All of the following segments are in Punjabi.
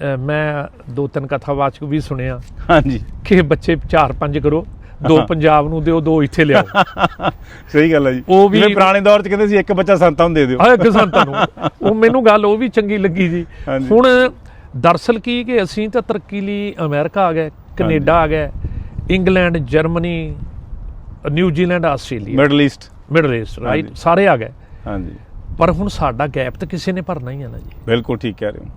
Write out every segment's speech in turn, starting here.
ਅ, ਮੈਂ ਦੋ ਤਿੰਨ ਕਥਾਵਾਚਕ ਵੀ ਸੁਣਿਆ। ਹਾਂਜੀ। ਕਿ ਬੱਚੇ 4-5 ਕਰੋ ਦੋ। ਪੰਜਾਬ ਨੂੰ ਦਿਓ ਦੋ ਇੱਥੇ ਲਿਆਓ। ਸਹੀ ਗੱਲ ਹੈ ਜੀ। ਉਹ ਵੀ- ਜਿਵੇਂ ਪੁਰਾਣੇ ਦੌਰ 'ਚ ਕਹਿੰਦੇ ਸੀ ਇੱਕ ਬੱਚਾ ਸੰਤਾਂ ਨੂੰ ਦੇ ਦਿਓ। ਆਹ ਗਸੰਤਾਂ ਨੂੰ। ਉਹ ਮੈਨੂੰ ਗੱਲ ਉਹ ਵੀ ਚੰਗੀ ਲੱਗੀ ਜੀ। ਹਾਂਜੀ। ਹੁਣ ਦਰਸਲ ਕੀ ਕਿ ਅਸੀਂ ਤਾਂ ਤਰੱਕੀ ਲਈ ਅਮਰੀਕਾ ਆ ਗਏ ਕੈਨੇਡਾ ਆ ਗਏ England Germany New Zealand Australia. Middle East. Middle East right ਹਾਂਜੀ। ਸਾਰੇ ਆ ਗਏ। ਹਾਂਜੀ। ਪਰ ਹੁਣ ਸਾਡਾ ਗੈਪ ਤਾਂ ਕਿਸੇ ਨੇ ਭਰਨਾ ਹੀ ਆ ਨਾ ਜੀ। ਬਿਲਕੁਲ ਠੀਕ ਕਹਿ ਰਹੇ ਹੋ।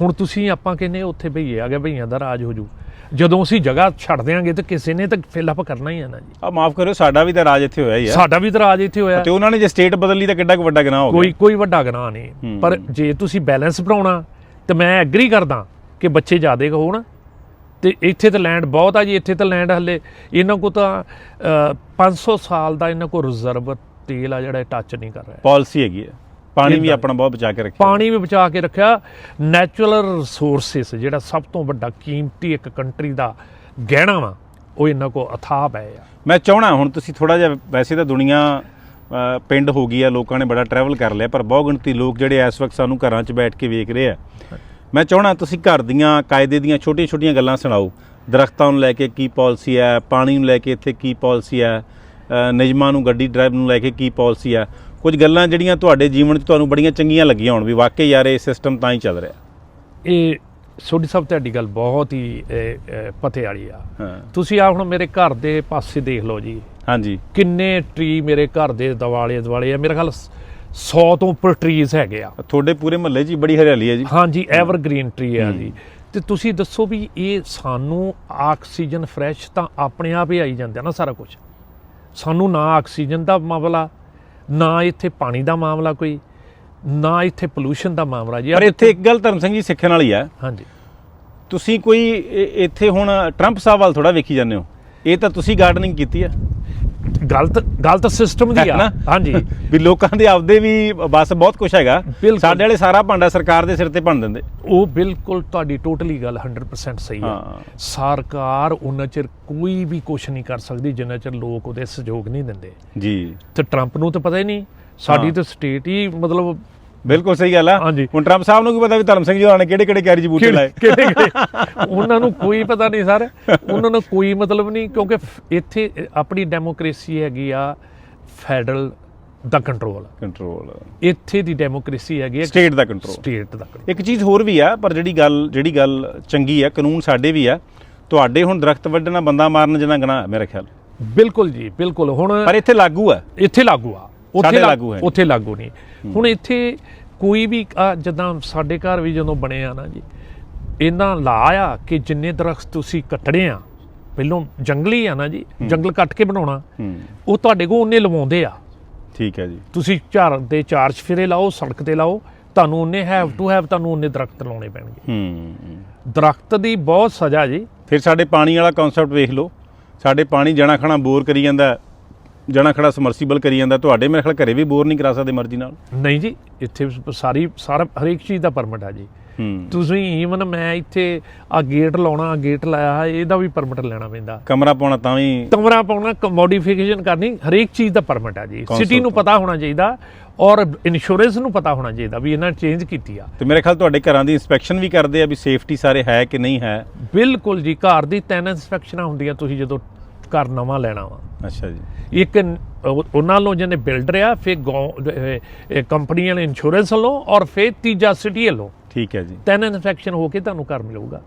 ਹੁਣ ਤੁਸੀਂ ਆਪਾਂ ਕਹਿੰਦੇ ਉੱਥੇ ਭਈਏ ਆ ਗਏ ਭਈਆਂ ਦਾ ਰਾਜ ਹੋ ਜੂ। ਜਦੋਂ ਅਸੀਂ ਜਗ੍ਹਾ ਛੱਡ ਦਿਆਂਗੇ ਤਾਂ ਕਿਸੇ ਨੇ ਤਾਂ ਫਿਲ ਅਪ ਕਰਨਾ ਹੀ ਆ ਨਾ ਜੀ। ਆ ਮਾਫ ਕਰਿਓ ਸਾਡਾ ਵੀ ਤਾਂ ਰਾਜ ਇੱਥੇ ਹੋਇਆ ਹੀ ਆ। ਸਾਡਾ ਵੀ ਤਾਂ ਰਾਜ ਇੱਥੇ ਹੋਇਆ। ਤੇ ਉਹਨਾਂ ਨੇ ਜੇ ਸਟੇਟ ਬਦਲ ਲਈ ਤਾਂ ਕਿੱਡਾ ਕੁ ਵੱਡਾ ਗੁਨਾਹ ਹੋ ਕੋਈ ਗਿਆ। ਕੋਈ ਵੱਡਾ ਗੁਨਾਹ ਨਹੀਂ। ਪਰ ਜੇ ਤੁਸੀਂ ਬੈਲੈਂਸ ਬਣਾਉਣਾ ਤੇ ਮੈਂ ਐਗਰੀ ਕਰਦਾ ਕਿ ਬੱਚੇ ਜ਼ਿਆਦੇ ਹੋਣ। ਤੇ ਇੱਥੇ ਤਾਂ ਲੈਂਡ ਬਹੁਤ ਆ ਜੀ ਇੱਥੇ ਤਾਂ ਲੈਂਡ ਹੱਲੇ ਇਹਨਾਂ ਕੋ ਤਾਂ ਅ, 500 ਸਾਲ ਦਾ ਇਹਨਾਂ ਕੋ ਰਿਜ਼ਰਵ ਤੇਲ ਆ ਜਿਹੜਾ ਟੱਚ ਨਹੀਂ ਕਰ ਰਿਹਾ। ਪਾਲਿਸੀ ਹੈਗੀ ਹੈ ਪਾਣੀ ਵੀ। ਆਪਣਾ ਬਹੁਤ ਬਚਾ ਕੇ ਰੱਖਿਆ। ਪਾਣੀ ਵੀ ਬਚਾ ਕੇ ਰੱਖਿਆ। ਨੈਚੁਰਲ ਰਿਸੋਰਸਸ ਜਿਹੜਾ ਸਭ ਤੋਂ ਵੱਡਾ ਕੀਮਤੀ ਇੱਕ ਕੰਟਰੀ ਦਾ ਗਹਿਣਾ ਵਾ ਉਹ ਇਹਨਾਂ ਕੋ ਅਥਾਹ ਪਏ ਆ। ਮੈਂ ਚਾਹਣਾ ਹੁਣ ਤੁਸੀਂ ਥੋੜਾ ਜਿਹਾ ਵੈਸੇ ਤਾਂ ਦੁਨੀਆ ਪਿੰਡ ਹੋ ਗਈ ਆ ਲੋਕਾਂ ਨੇ ਬੜਾ ਟਰੈਵਲ ਕਰ ਲਿਆ ਪਰ ਬਹੁ ਗਿਣਤੀ ਲੋਕ ਜਿਹੜੇ ਇਸ ਵਕਤ ਸਾਨੂੰ ਘਰਾਂ 'ਚ ਬੈਠ ਕੇ ਵੇਖ ਰਹੇ ਆ। ਮੈਂ ਚਾਹਣਾ ਤੁਸੀਂ ਘਰ ਦੀਆਂ ਕਾਇਦੇ ਦੀਆਂ ਛੋਟੀਆਂ-ਛੋਟੀਆਂ ਗੱਲਾਂ ਸੁਣਾਓ। ਦਰਖਤਾਂ ਨੂੰ ਲੈ ਕੇ ਕੀ ਪਾਲਿਸੀ ਹੈ ਪਾਣੀ ਨੂੰ ਲੈ ਕੇ ਇੱਥੇ ਕੀ ਪਾਲਿਸੀ ਹੈ ਨਿਯਮਾਂ ਨੂੰ ਗੱਡੀ ਡਰਾਈਵ ਨੂੰ ਲੈ ਕੇ ਕੀ ਪਾਲਿਸੀ ਹੈ ਕੁਝ ਗੱਲਾਂ ਜਿਹੜੀਆਂ ਤੁਹਾਡੇ ਜੀਵਨ 'ਚ ਤੁਹਾਨੂੰ ਬੜੀਆਂ ਚੰਗੀਆਂ ਲੱਗੀਆਂ ਹੋਣ ਵੀ ਵਾਕਈ ਯਾਰ ਇਹ ਸਿਸਟਮ ਤਾਂ ਹੀ ਚੱਲ ਰਿਹਾ। ਇਹ ਸੋਡੀ ਸਾਹਿਬ ਤੁਹਾਡੀ ਗੱਲ ਬਹੁਤ ਹੀ ਪਤੇ ਵਾਲੀ ਆ। ਤੁਸੀਂ ਆ ਹੁਣ ਮੇਰੇ ਘਰ ਦੇ ਪਾਸੇ ਦੇਖ ਲਓ ਜੀ। ਹਾਂਜੀ। ਕਿੰਨੇ ਟਰੀ ਮੇਰੇ ਘਰ ਦੇ ਦਿਵਾਲੇ ਦਿਵਾਲੇ ਆ। ਮੇਰੇ ਖਿਆਲ 100 ਤੋਂ ਉੱਪਰ ਟਰੀਜ਼ ਹੈਗੇ ਆ। ਤੁਹਾਡੇ ਪੂਰੇ ਮਹੱਲੇ 'ਚ ਬੜੀ ਹਰਿਆਲੀ ਹੈ ਜੀ। ਹਾਂਜੀ ਐਵਰਗ੍ਰੀਨ ਟਰੀ ਆ ਜੀ। ਤੇ ਤੁਸੀਂ ਦੱਸੋ ਵੀ ਇਹ ਸਾਨੂੰ ਆਕਸੀਜਨ ਫਰੈਸ਼ ਤਾਂ ਆਪਣੇ ਆਪ ਹੀ ਆਈ ਜਾਂਦਾ ਨਾ ਸਾਰਾ ਕੁਝ ਸਾਨੂੰ ਨਾ ਆਕਸੀਜਨ ਦਾ ਮਾਮਲਾ ਨਾ ਇੱਥੇ ਪਾਣੀ ਦਾ ਮਾਮਲਾ ਕੋਈ ਨਾ ਇੱਥੇ ਪੋਲੂਸ਼ਨ ਦਾ ਮਾਮਲਾ ਜੀ। ਪਰ ਇੱਥੇ ਇੱਕ ਗੱਲ ਧਰਮ ਸਿੰਘ ਜੀ ਸਿੱਖਣ ਵਾਲੀ ਹੈ। ਹਾਂਜੀ। ਤੁਸੀਂ ਕੋਈ ਇੱਥੇ ਹੁਣ ਟਰੰਪ ਸਾਹਿਬ ਵੱਲ ਥੋੜਾ ਵੇਖੀ ਜਾਂਦੇ ਹੋ। ਇਹ ਤਾਂ ਤੁਸੀਂ ਗਾਰਡਨਿੰਗ ਕੀਤੀ ਆ ਗਲਤ ਗਲਤ ਸਿਸਟਮ ਦੀ ਆ? ਹਾਂਜੀ ਵੀ ਲੋਕਾਂ ਦੇ ਆਪਦੇ ਵੀ ਬਸ ਬਹੁਤ ਕੁਝ ਹੈਗਾ। ਸਾਡੇ ਵਾਲੇ ਸਾਰਾ ਭਾਂਡਾ ਸਰਕਾਰ ਦੇ ਸਿਰ ਤੇ ਭੰਨ ਦਿੰਦੇ ਉਹ ਬਿਲਕੁਲ ਤੁਹਾਡੀ ਟੋਟਲੀ ਗੱਲ 100% ਸਹੀ ਹੈ। ਸਰਕਾਰ ਉਹਨਾਂ ਚਿਰ ਕੋਈ ਵੀ ਕੁਝ ਨਹੀਂ ਕਰ ਸਕਦੀ ਜਿੰਨਾ ਚਿਰ ਲੋਕ ਉਹਦੇ ਸਹਿਯੋਗ ਨਹੀਂ ਦਿੰਦੇ ਜੀ ਤੇ ਟਰੰਪ ਨੂੰ ਤਾਂ ਪਤਾ ਹੀ ਨਹੀਂ ਸਾਡੀ। ਤਾਂ ਸਟੇਟ ਹੀ ਮਤਲਬ ਬਿਲਕੁਲ ਸਹੀ ਗੱਲ ਆ। ਹਾਂਜੀ। ਹੁਣ ਟਰੰਪ ਸਾਹਿਬ ਨੂੰ ਕੀ ਪਤਾ ਵੀ ਧਰਮ ਸਿੰਘ ਜੀ ਹੋਰਾਂ ਨੇ ਕਿਹੜੇ ਕਿਹੜੇ ਕੈਰੀ ਬੂਟੇ ਲਾਏ ਕਿਹੜੇ ਕਿਹੜੇ? ਉਹਨਾਂ ਨੂੰ ਕੋਈ ਪਤਾ ਨਹੀਂ ਸਰ। ਉਹਨਾਂ ਨੂੰ ਕੋਈ ਮਤਲਬ ਨਹੀਂ ਕਿਉਂਕਿ ਇੱਥੇ ਆਪਣੀ ਡੈਮੋਕ੍ਰੇਸੀ ਹੈਗੀ ਆ ਫੈਡਰਲ ਦਾ ਕੰਟਰੋਲ ਕੰਟਰੋਲ ਇੱਥੇ ਦੀ ਡੈਮੋਕ੍ਰੇਸੀ ਹੈਗੀ ਹੈ ਸਟੇਟ ਦਾ ਕੰਟਰੋਲ ਸਟੇਟ ਦਾ control। ਇੱਕ ਚੀਜ਼ ਹੋਰ ਵੀ ਆ ਪਰ ਜਿਹੜੀ ਗੱਲ ਜਿਹੜੀ ਗੱਲ ਚੰਗੀ ਆ ਕਾਨੂੰਨ ਸਾਡੇ ਵੀ ਆ ਤੁਹਾਡੇ ਹੁਣ ਦਰਖਤ ਵੱਢਣਾ ਬੰਦਾ ਮਾਰਨ ਜਿੰਨਾ ਗੁਨਾਹ ਮੇਰੇ ਖਿਆਲ। ਬਿਲਕੁਲ ਜੀ ਬਿਲਕੁਲ। ਹੁਣ ਪਰ ਇੱਥੇ ਲਾਗੂ ਆ। ਇੱਥੇ ਲਾਗੂ ਆ। ਲਾ- ਲਾਗੂ ਹੈ। ਉੱਥੇ ਲਾਗੂ ਨਹੀਂ। ਹੁਣ ਇੱਥੇ ਕੋਈ ਵੀ ਜਿੱਦਾਂ ਸਾਡੇ ਘਰ ਵੀ ਜਦੋਂ ਬਣੇ ਆ ਨਾ ਜੀ ਇਹਨਾਂ ਲਾ ਆ ਕਿ ਜਿੰਨੇ ਦਰਖਤ ਤੁਸੀਂ ਕੱਟਣੇ ਆ ਪਹਿਲੋਂ ਜੰਗਲੀ ਆ ਨਾ ਜੀ ਜੰਗਲ ਕੱਟ ਕੇ ਬਣਾਉਣਾ ਉਹ ਤੁਹਾਡੇ ਕੋਲ ਉਹਨੇ ਲਵਾਉਂਦੇ ਆ। ਠੀਕ ਹੈ ਜੀ। ਤੁਸੀਂ ਝਾੜ ਦੇ ਚਾਰ ਚਫੇਰੇ ਲਾਓ ਸੜਕ ਤੇ ਲਾਓ ਤੁਹਾਨੂੰ ਉਹਨੇ ਹੈਵ ਟੂ ਹੈਵ ਤੁਹਾਨੂੰ ਉਹਨੇ ਦਰਖਤ ਲਾਉਣੇ ਪੈਣਗੇ। ਹੂੰ ਦਰਖਤ ਦੀ ਬਹੁਤ ਸਜ਼ਾ ਜੀ। ਫਿਰ ਸਾਡੇ ਪਾਣੀ ਵਾਲਾ ਕਨਸੈਪਟ ਵੇਖ ਲਓ। ਸਾਡੇ ਪਾਣੀ ਜਣਾ ਖਣਾ ਬੋਰ ਕਰੀ ਜਾਂਦਾ ਜਣਾ ਖੜਾ ਸਮਰਸੀਬਲ ਕਰੀ ਜਾਂਦਾ ਤੁਹਾਡੇ ਮੇਰੇ ਖਿਆਲ ਘਰੇ ਵੀ ਬੋਰ ਨਹੀਂ ਕਰਾ ਸਕਦੇ ਮਰਜ਼ੀ ਨਾਲ? ਨਹੀਂ ਜੀ ਇੱਥੇ ਸਾਰੀ ਸਾਰਾ ਹਰੇਕ ਚੀਜ਼ ਦਾ ਪਰਮਿਟ ਆ ਜੀ। ਤੁਸੀਂ ਈਵਨ ਮੈਂ ਇੱਥੇ ਆ ਗੇਟ ਲਾਉਣਾ ਗੇਟ ਲਾਇਆ ਇਹਦਾ ਵੀ ਪਰਮਿਟ ਲੈਣਾ ਪੈਂਦਾ। ਕਮਰਾ ਪਾਉਣਾ ਤਾਂ ਵੀ ਕਮਰਾ ਪਾਉਣਾ ਮੋਡੀਫਿਕੇਸ਼ਨ ਕਰਨੀ ਹਰੇਕ ਚੀਜ਼ ਦਾ ਪਰਮਿਟ ਆ ਜੀ। ਸਿਟੀ ਨੂੰ ਪਤਾ ਹੋਣਾ ਚਾਹੀਦਾ ਔਰ ਇੰਸ਼ੋਰੈਂਸ ਨੂੰ ਪਤਾ ਹੋਣਾ ਚਾਹੀਦਾ ਵੀ ਇਹਨਾਂ ਚੇਂਜ ਕੀਤੀ ਆ। ਤੇ ਮੇਰੇ ਖਿਆਲ ਤੁਹਾਡੇ ਘਰਾਂ ਦੀ ਇਨਸਪੈਕਸ਼ਨ ਵੀ ਕਰਦੇ ਆ ਵੀ ਸੇਫਟੀ ਸਾਰੇ ਹੈ ਕਿ ਨਹੀਂ ਹੈ? ਬਿਲਕੁਲ ਜੀ ਘਰ ਦੀ ਤਿੰਨ ਇਨਸਪੈਕਸ਼ਨਾਂ ਹੁੰਦੀਆਂ ਤੁਸੀਂ ਜਦੋਂ ਘਰ ਨਵਾਂ ਲੈਣਾ ਵਾ। ਅੱਛਾ ਜੀ। ਇੱਕ ਉਹ- ਉਹਨਾਂ ਨੂੰ ਜਿਹਨੇ ਬਿਲਡਰ ਆ ਫਿਰ ਕੰਪਨੀ ਵਾਲੇ ਇੰਸ਼ੋਰੈਂਸ ਵੱਲੋਂ ਔਰ ਫਿਰ ਤੀਜਾ ਸਿਟੀ ਵੱਲੋਂ। ਠੀਕ ਹੈ ਜੀ। ਤਿੰਨ ਇਨਸਪੈਕਸ਼ਨ ਹੋ ਕੇ ਤੁਹਾਨੂੰ ਘਰ ਮਿਲੂਗਾ।